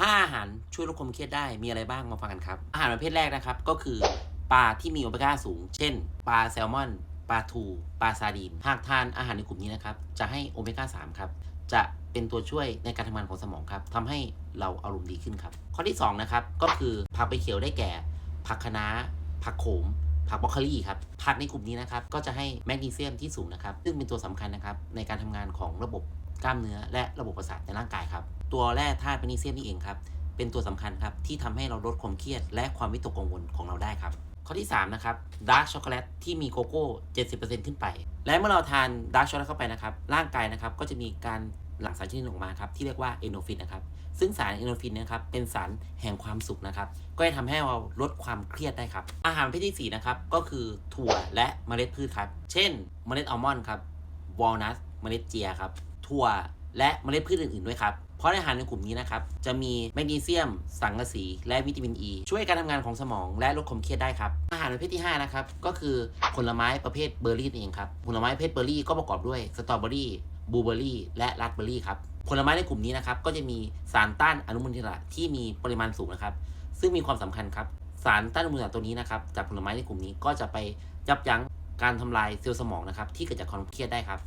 5 อาหารช่วยลดความเครียดได้มีอะไรบ้างมาฟังกันครับ อาหารประเภทแรกนะครับ ก็คือปลาที่มีโอเมก้าสูง เช่น ปลาแซลมอน ปลาทูปลาซาดีนหากทานอาหารในกลุ่มนี้นะครับ จะให้โอเมก้า3ครับ จะเป็นตัวช่วยในการทำงานของสมองครับทำให้เราอารมณ์ดีขึ้นครับ ข้อที่2นะครับก็คือผักใบเขียวได้แก่ ผักคะน้าผักโขม ผักบรอกโคลีครับ ผักในกลุ่มนี้นะครับก็จะให้แมกนีเซียมที่สูงนะครับ ซึ่งเป็นตัวสำคัญนะครับในการทำงานของระบบกล้ามเนื้อและระบบประสาทในร่างกายครับ ตัวแร่ธาตุแมกนีเซียมนี่เองครับ เป็นตัวสำคัญครับที่ทำให้เราลดความเครียด และความวิตกกังวลของเราได้ครับ ข้อที่ 3 นะครับดาร์กช็อกโกแลตที่มีโกโก้ 70%ขึ้นไป และเมื่อเราทานดาร์กช็อกโกแลตเข้าไปนะครับ ร่างกายนะครับก็จะมีการ หลั่งสารชนิดหนึ่ออกมาครับที่เรียกว่าเอนโดฟินนะครับซึ่งสารเอนโดฟินนะครับเป็นสารแห่งความสุขนะครับก็จะทำให้เราลดความเครียดได้ครับ อาหารประเภทที่4นะครับก็คือถั่วและเมล็ดพืชครับ เช่น เมล็ดอัลมอนด์ครับวอลนัทเมล็ดเจียครับถั่วและเมล็ดพืชอื่นๆด้วยครับเพราะในอาหารในกลุ่มนี้นะครับ จะมีแมกนีเซียม สังกะสี และวิตามินอ e, ีช่วยการทำงานของสมองและลดความเครียดได้ครับ อาหารประเภทที่ 5 นะครับ ก็คือผลไม้ประเภทเบอร์รี่นั่นเองครับ ผลไม้ประเภทเบอร์รี่ก็ประกอบด้วยสตรอเบอรี่ บลูเบอร์รี่และราสเบอร์รี่ครับผลไม้ในกลุ่มนี้นะครับก็จะมีสารต้านอนุมูลอิสระที่มีปริมาณสูงนะครับ ซึ่งมีความสำคัญครับสารต้านอนุมูลอิสระตัวนี้นะครับจากผลไม้ในกลุ่มนี้ก็จะไปยับยั้งการทำลายเซลล์สมองนะครับที่เกิดจากความเครียดได้ครับ